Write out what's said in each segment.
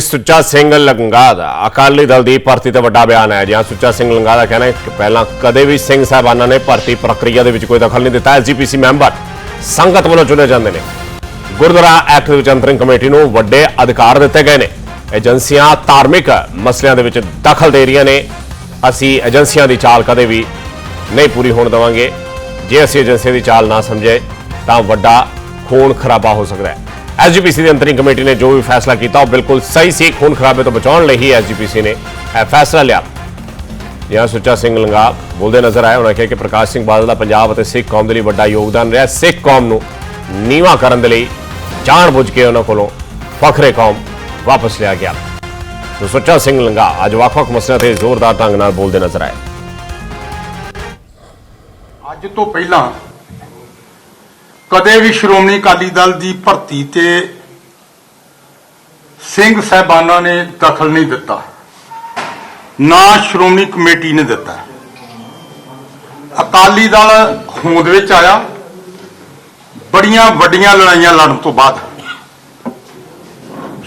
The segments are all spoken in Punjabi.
ਸੁੱਚਾ ਸਿੰਘ ਲੰਗਾ ਦਾ ਅਕਾਲੀ ਦਲ ਦੀ ਭਰਤੀ ਤੇ ਵੱਡਾ ਬਿਆਨ ਹੈ। ਜਿਹਾਂ ਸੁੱਚਾ ਸਿੰਘ ਲੰਗਾ ਦਾ ਕਹਿਣਾ ਹੈ ਕਿ ਪਹਿਲਾਂ ਕਦੇ ਵੀ ਸਿੰਘ ਸਾਹਿਬਾਨਾਂ ਨੇ ਭਰਤੀ ਪ੍ਰਕਿਰਿਆ ਦੇ ਵਿੱਚ ਕੋਈ ਦਖਲ ਨਹੀਂ ਦਿੱਤਾ। ਐਸਜੀਪੀਸੀ ਮੈਂਬਰ ਸੰਗਤ ਵੱਲੋਂ ਚੁਣੇ ਜਾਂਦੇ ਨੇ। ਗੁਰਦੁਆਰਾ ਐਕਟ ਦੇ ਵਿੱਚ ਅੰਤਰਿੰਗ ਕਮੇਟੀ ਨੂੰ ਵੱਡੇ ਅਧਿਕਾਰ ਦਿੱਤੇ ਗਏ ਨੇ। ਏਜੰਸੀਆਂ ਧਾਰਮਿਕ ਮਸਲਿਆਂ ਦੇ ਵਿੱਚ ਦਖਲ ਦੇ ਰਹੀਆਂ ਨੇ। ਅਸੀਂ ਏਜੰਸੀਆਂ ਦੀ ਚਾਲ ਕਦੇ ਵੀ ਨਹੀਂ ਪੂਰੀ ਹੋਣ ਦੇਵਾਂਗੇ। ਜੇ ਅਸੀਂ ਏਜੰਸੀਆਂ ਦੀ ਚਾਲ ਨਾ ਸਮਝੇ ਤਾਂ ਵੱਡਾ ਖੂਨ ਖਰਾਬਾ ਹੋ ਸਕਦਾ ਹੈ। ਐਸਜੀਪੀਸੀ ਦੀ ਅੰਤਰਿੰਗ ਕਮੇਟੀ ਨੇ ਜੋ ਵੀ ਫੈਸਲਾ ਕੀਤਾ, ਉਹ ਬਿਲਕੁਲ ਸਹੀ ਸੀ। ਖੂਨ ਖਰਾਬੇ ਤੋਂ ਬਚਾਉਣ ਲਈ ਹੀ ਐਸਜੀਪੀਸੀ ਨੇ ਇਹ ਫੈਸਲਾ ਲਿਆ। ਜਿਹਾ ਸੁੱਚਾ ਸਿੰਘ ਲੰਗਾ ਬੋਲਦੇ ਨਜ਼ਰ ਆਏ। ਉਹਨਾਂ ਕਿਹਾ ਕਿ ਪ੍ਰਕਾਸ਼ ਸਿੰਘ ਬਾਦਲ ਦਾ ਪੰਜਾਬ ਅਤੇ ਸਿੱਖ ਕੌਮ ਦੇ ਲਈ ਵੱਡਾ ਯੋਗਦਾਨ ਰਿਹਾ। ਸਿੱਖ ਕੌਮ ਨੂੰ ਨੀਵਾ ਕਰਨ ਦੇ ਲਈ ਜਾਣ ਬੁੱਝ ਕੇ ਉਹਨਾਂ ਕੋਲੋਂ ਫਖਰੇ ਕੌਮ ਵਾਪਸ ਲਿਆ ਗਿਆ। ਸੋ ਸੁੱਚਾ ਸਿੰਘ ਲੰਗਾ ਅੱਜ ਵੱਖ-ਵੱਖ ਮਸਲਿਆਂ ਤੇ ਜ਼ੋਰਦਾਰ ਢੰਗ ਨਾਲ ਬੋਲਦੇ ਨਜ਼ਰ ਆਏ। ਅੱਜ ਤੋਂ ਪਹਿਲਾਂ ਕਦੇ ਵੀ ਸ਼੍ਰੋਮਣੀ ਅਕਾਲੀ ਦਲ ਦੀ ਭਰਤੀ ਤੇ ਸਿੰਘ ਸਹਿਬਾਨਾਂ ਨੇ ਦਖਲ ਨਹੀਂ ਦਿੱਤਾ। ਨਾ ਸ਼੍ਰੋਮਣੀ ਕਮੇਟੀ ਨੇ ਦਿੱਤਾ। ਅਕਾਲੀ ਦਲ ਹੋਂਦ ਵਿੱਚ ਆਇਆ। ਬੜੀਆਂ ਵੱਡੀਆਂ ਲੜਾਈਆਂ ਲੜਨ ਤੋਂ ਬਾਅਦ।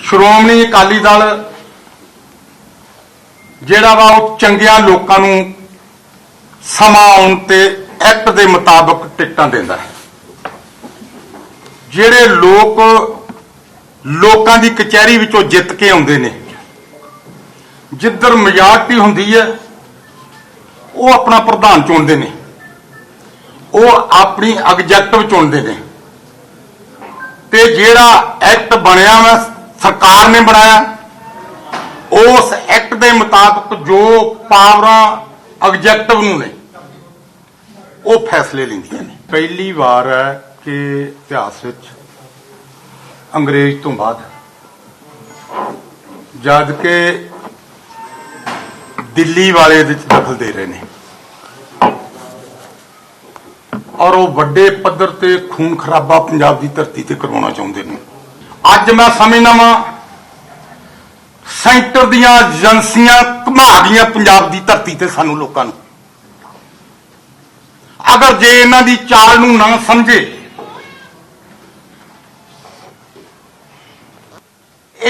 ਸ਼੍ਰੋਮਣੀ ਅਕਾਲੀ ਦਲ ਜਿਹੜਾ ਵਾ ਉਹ ਚੰਗਿਆਂ ਲੋਕਾਂ ਨੂੰ ਸਮਾਂ ਆਉਣ ਤੇ ਐਕਟ ਦੇ ਮੁਤਾਬਕ ਟਿਕਟਾਂ ਦਿੰਦਾ ਹੈ। ਜਿਹੜੇ ਲੋਕ ਲੋਕਾਂ ਦੀ ਕਚਹਿਰੀ ਵਿੱਚੋਂ ਜਿੱਤ ਕੇ ਆਉਂਦੇ ਨੇ, ਜਿੱਧਰ ਮੈਜੋਰਟੀ ਹੁੰਦੀ ਹੈ, ਉਹ ਆਪਣਾ ਪ੍ਰਧਾਨ ਚੁਣਦੇ ਨੇ, ਉਹ ਆਪਣੀ ਐਗਜੈਕਟਿਵ ਚੁਣਦੇ ਨੇ। ਤੇ ਜਿਹੜਾ ਐਕਟ ਬਣਿਆ ਵਾ, ਸਰਕਾਰ ਨੇ ਬਣਾਇਆ, ਉਸ ਐਕਟ ਦੇ ਮੁਤਾਬਕ ਜੋ ਪਾਵਰਾਂ ਐਗਜੈਕਟਿਵ ਨੂੰ ਨੇ, ਉਹ ਫੈਸਲੇ ਲੈਂਦੀਆਂ ਨੇ। ਪਹਿਲੀ ਵਾਰ ਹੈ ਕਿ ਇਤਿਹਾਸ ਵਿੱਚ ਅੰਗਰੇਜ਼ ਤੋਂ ਬਾਅਦ ਜਦ ਕਿ ਦਿੱਲੀ ਵਾਲੇ ਦੇ ਦਖਲ ਦੇ ਰਹੇ ਨੇ। ਔਰ ਉਹ ਵੱਡੇ ਪੱਧਰ ਤੇ ਖੂਨ ਖਰਾਬਾ ਪੰਜਾਬ ਦੀ ਧਰਤੀ ਤੇ ਕਰਵਾਉਣਾ ਚਾਹੁੰਦੇ ਨੇ। ਅੱਜ ਮੈਂ ਸਮਝਦਾ ਵਾਂ ਸੈਂਟਰ ਦੀਆਂ ਏਜੰਸੀਆਂ ਘੁਮਾ ਗਈਆਂ ਪੰਜਾਬ ਦੀ ਧਰਤੀ ਤੇ ਸਾਨੂੰ ਲੋਕਾਂ ਨੂੰ। ਅਗਰ ਜੇ ਇਹਨਾਂ ਦੀ ਚਾਲ ਨੂੰ ਨਾ ਸਮਝੇ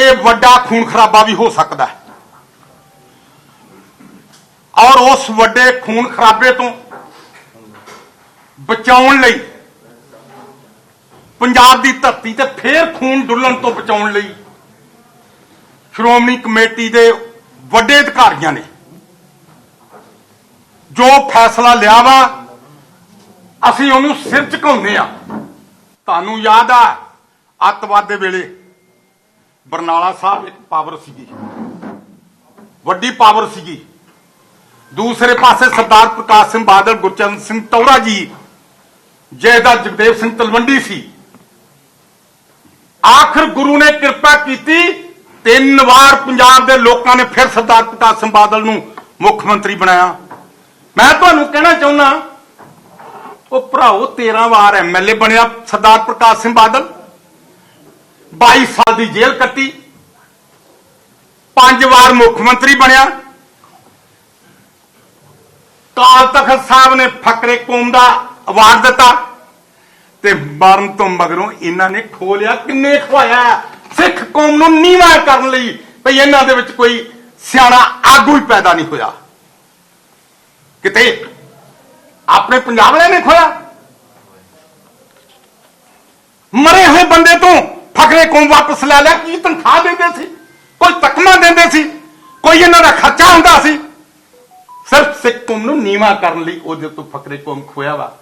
ਇਹ ਵੱਡਾ ਖੂਨ ਖਰਾਬਾ ਵੀ ਹੋ ਸਕਦਾ ਹੈ। ਔਰ ਉਸ ਵੱਡੇ ਖੂਨ ਖਰਾਬੇ ਤੋਂ ਬਚਾਉਣ ਲਈ, ਪੰਜਾਬ ਦੀ ਧਰਤੀ ਤੇ ਫੇਰ ਖੂਨ ਡੁੱਲਣ ਤੋਂ ਬਚਾਉਣ ਲਈ ਸ਼੍ਰੋਮਣੀ ਕਮੇਟੀ ਦੇ ਵੱਡੇ ਅਧਿਕਾਰੀਆਂ ਨੇ ਜੋ ਫੈਸਲਾ ਲਿਆ ਵਾ, ਅਸੀਂ ਉਹਨੂੰ ਸਿਰ ਝੁਕਾਉਂਦੇ ਆ ਤੁਹਾਨੂੰ ਯਾਦ ਆ, ਅੱਤਵਾਦ ਦੇ ਵੇਲੇ ਬਰਨਾਲਾ ਸਾਹਿਬ ਇੱਕ ਪਾਵਰ ਸੀਗੀ। ਵੱਡੀ ਪਾਵਰ ਸੀਗੀ। ਦੂਸਰੇ ਪਾਸੇ ਸਰਦਾਰ ਪ੍ਰਕਾਸ਼ ਸਿੰਘ ਬਾਦਲ, ਗੁਰਚਰਨ ਸਿੰਘ ਟੌੜਾ ਜੀ ਜੈਦਾ ਜਗਦੇਵ ਸਿੰਘ ਤਲਵੰਡੀ ਸੀ। ਆਖਰ ਗੁਰੂ ਨੇ ਕਿਰਪਾ ਕੀਤੀ, ਤਿੰਨ ਵਾਰ ਪੰਜਾਬ ਦੇ ਲੋਕਾਂ ਨੇ ਫਿਰ ਸਰਦਾਰ ਪ੍ਰਕਾਸ਼ ਸਿੰਘ ਬਾਦਲ ਨੂੰ ਮੁੱਖ ਮੰਤਰੀ ਬਣਾਇਆ। ਮੈਂ ਤੁਹਾਨੂੰ ਕਹਿਣਾ ਚਾਹੁੰਦਾ, ਉਹ ਭਰਾਓ 13 ਵਾਰ ਐਮਐਲਏ ਬਣਿਆ ਸਰਦਾਰ ਪ੍ਰਕਾਸ਼ ਸਿੰਘ ਬਾਦਲ। 22 ਸਾਲ ਦੀ ਜੇਲ੍ਹ ਕੱਟੀ। ਪੰਜ ਵਾਰ ਮੁੱਖ ਮੰਤਰੀ ਬਣਿਆ। ਕਾਲ ਤਖਤ ਸਾਹਿਬ ਨੇ ਫਕਰੇ ਕੌਮ ਦਾ ਅਵਾਰਡ ਦਿੱਤਾ। ਤੇ ਮਰਨ ਤੋਂ ਮਗਰੋਂ ਇਹਨਾਂ ਨੇ ਖੋਲਿਆ, ਕਿੰਨੇ ਖਵਾਇਆ। ਸਿੱਖ ਕੌਮ ਨੂੰ ਨੀਵਾਂ ਕਰਨ ਲਈ ਭਈ ਇਹਨਾਂ ਦੇ ਵਿੱਚ ਕੋਈ ਸਿਆਣਾ ਆਗੂ ਹੀ ਪੈਦਾ ਨਹੀਂ ਹੋਇਆ। ਕਿਤੇ ਆਪਣੇ ਪੰਜਾਬ ਵਾਲਿਆਂ ਨੇ ਖੋਇਆ? ਮਰੇ ਹੋਏ ਬੰਦੇ ਤੋਂ ਫਕਰੇ ਕੌਮ ਵਾਪਸ ਲੈ ਲਿਆ, ਕੀ ਤਨਖਾਹ ਦਿੰਦੇ ਸੀ? ਕੋਈ ਤਕਮਾ ਦਿੰਦੇ ਸੀ? ਕੋਈ ਇਹਨਾਂ ਦਾ ਖਰਚਾ ਹੁੰਦਾ ਸੀ? ਸਿਰਫ ਸਿੱਖ ਕੌਮ ਨੂੰ ਨੀਵਾ ਕਰਨ ਲਈ ਉਹਦੇ ਤੋਂ ਫਕਰੇ ਕੌਮ ਖੋਇਆ ਵਾ।